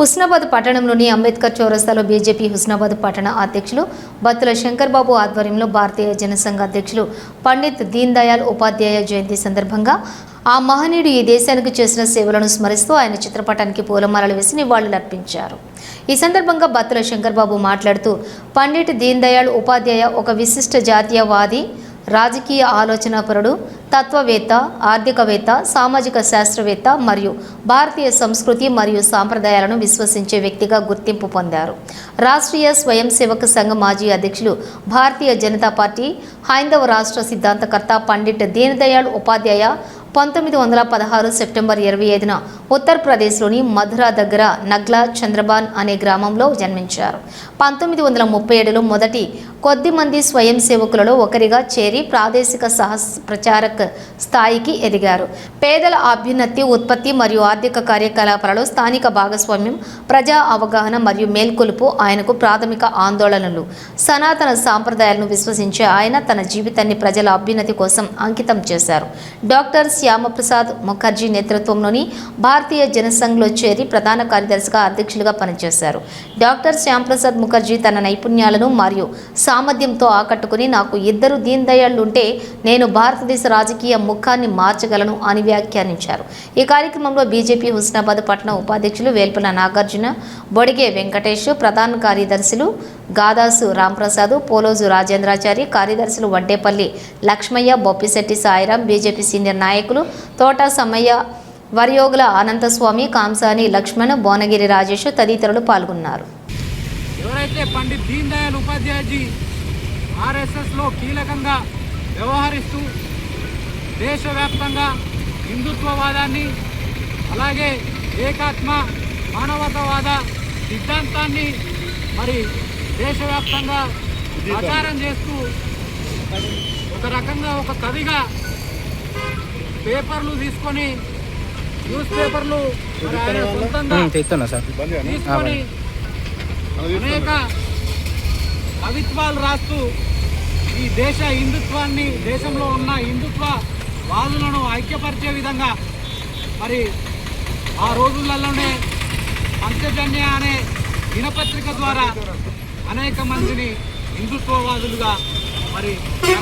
హుస్నాబాద్ పట్టణంలోని అంబేద్కర్ చౌరస్తాలో బీజేపీ హుస్నాబాద్ పట్టణ అధ్యక్షులు బత్తుల శంకర్బాబు ఆధ్వర్యంలో భారతీయ జనసంఘ అధ్యక్షులు పండిత్ దీన్ దయాళ్ ఉపాధ్యాయ జయంతి సందర్భంగా ఆ మహనీయుడు ఈ దేశానికి చేసిన సేవలను స్మరిస్తూ ఆయన చిత్రపటానికి పూలమాలలు వేసి నివాళులర్పించారు ఈ సందర్భంగా బత్తుల శంకర్బాబు మాట్లాడుతూ పండిట్ దీన్ దయాళ్ ఉపాధ్యాయ ఒక విశిష్ట జాతీయవాది రాజకీయ ఆలోచనాపరుడు తత్వవేత్త ఆర్థికవేత్త సామాజిక శాస్త్రవేత్త మరియు భారతీయ సంస్కృతి మరియు సాంప్రదాయాలను విశ్వసించే వ్యక్తిగా గుర్తింపు పొందారు. రాష్ట్రీయ స్వయం సేవక సంఘ మాజీ అధ్యక్షులు భారతీయ జనతా పార్టీ హైందవ రాష్ట్ర సిద్ధాంతకర్త పండిట్ దీనదయాళ్ ఉపాధ్యాయ పంతొమ్మిది వందల పదహారు సెప్టెంబర్ ఇరవై ఐదున ఉత్తరప్రదేశ్లోని మధుర దగ్గర నగ్లా చంద్రబాన్ అనే గ్రామంలో జన్మించారు. పంతొమ్మిది వందల ముప్పై ఏడులో మొదటి కొద్ది మంది స్వయం సేవకులలో ఒకరిగా చేరి ప్రాదేశిక సహ ప్రచారక స్థాయికి ఎదిగారు. పేదల అభ్యున్నతి ఉత్పత్తి మరియు ఆర్థిక కార్యకలాపాలలో స్థానిక భాగస్వామ్యం ప్రజా అవగాహన మరియు మేల్కొలుపు ఆయనకు ప్రాథమిక ఆందోళనలు. సనాతన సాంప్రదాయాలను విశ్వసించే ఆయన తన జీవితాన్ని ప్రజల అభ్యున్నతి కోసం అంకితం చేశారు. డాక్టర్ శ్యామప్రసాద్ ముఖర్జీ నేతృత్వంలోని భారతీయ జనసంఘ్లో చేరి ప్రధాన కార్యదర్శిగా అధ్యక్షులుగా పనిచేశారు. డాక్టర్ శ్యాంప్రసాద్ ముఖర్జీ తన నైపుణ్యాలను మరియు సామర్థ్యంతో ఆకట్టుకుని నాకు ఇద్దరు దీన్ ఉంటే నేను భారతదేశ రాజకీయ ముఖాన్ని మార్చగలను అని వ్యాఖ్యానించారు. ఈ కార్యక్రమంలో బీజేపీ హుస్నాబాద్ పట్టణ ఉపాధ్యక్షులు వేల్పుల నాగార్జున బొడిగే వెంకటేష్ ప్రధాన కార్యదర్శులు గాదాసు రాంప్రసాద్ పోలోజు రాజేంద్రాచారి కార్యదర్శులు వడ్డేపల్లి లక్ష్మయ్య బొప్పిశెట్టి సాయిరాం బీజేపీ సీనియర్ నాయకులు తోట సమ్మయ్య వరియోగుల అనంతస్వామి కాంసాని లక్ష్మణ్ భువనగిరి రాజేష్ తదితరులు పాల్గొన్నారు. ఎవరైతే పండిత్ దీన్ దయాళ్ ఉపాధ్యాయజీ ఆర్ఎస్ఎస్లో కీలకంగా వ్యవహరిస్తూ దేశవ్యాప్తంగా హిందుత్వవాదాన్ని అలాగే ఏకాత్మ మానవతావాద సిద్ధాంతాన్ని మరి దేశవ్యాప్తంగా ప్రచారం చేస్తూ ఒక రకంగా ఒక కవిగా పేపర్లు తీసుకొని న్యూస్ పేపర్లు తెస్తున్నా సార్. తీసుకొని అనేక కవిత్వాలు రాస్తూ ఈ దేశ హిందుత్వాన్ని దేశంలో ఉన్న హిందుత్వ వాదులను ఐక్యపరిచే విధంగా మరి ఆ రోజులలోనే పంచజన్య అనే దినపత్రిక ద్వారా అనేక మందిని హిందుత్వవాదులుగా మరి